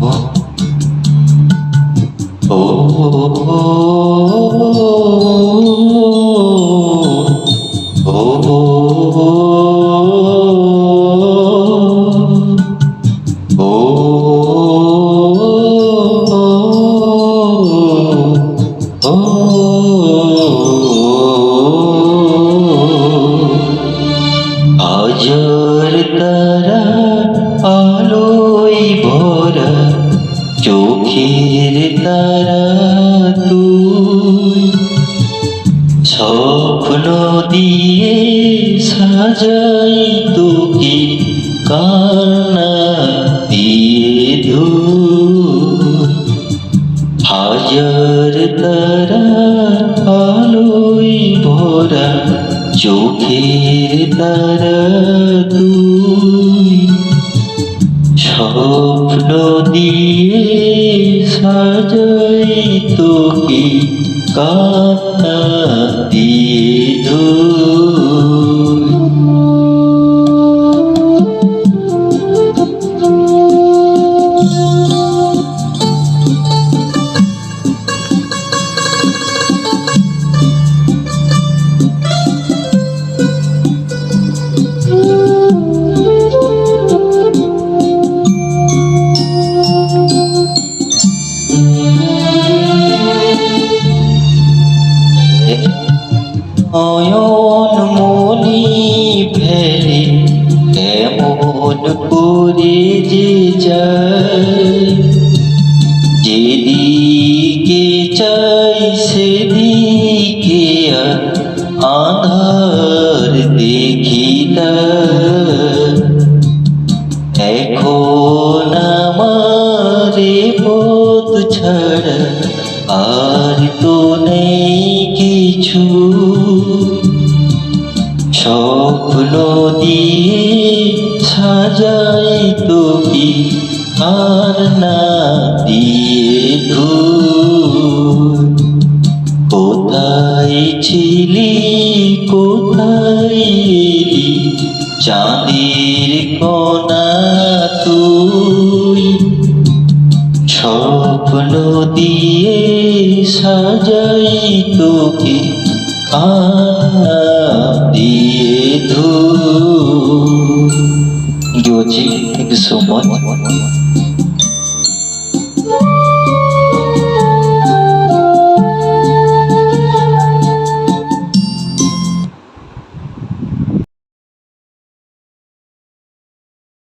ও চোখের তারা তুই স্বপ্ন দিয়ে সাজাই তোকে কান্না দিয়ে ধুই। হাজার তারা আলোই ভরা চোখের তারা তুই স্বপ্ন দিয়ে সাজাই তোকে কান্না দিয়ে আর আধার দেখি না এখন আমারে পথ ছাড়া আর তো নেই কিছু। স্বপ্ন দিয়ে সাজাই তোকে আর না দিয়ে চাঁদের কোনা তুই স্বপ্ন দিয়ে সাজাই তোকে দিয়ে ধুই সুমন.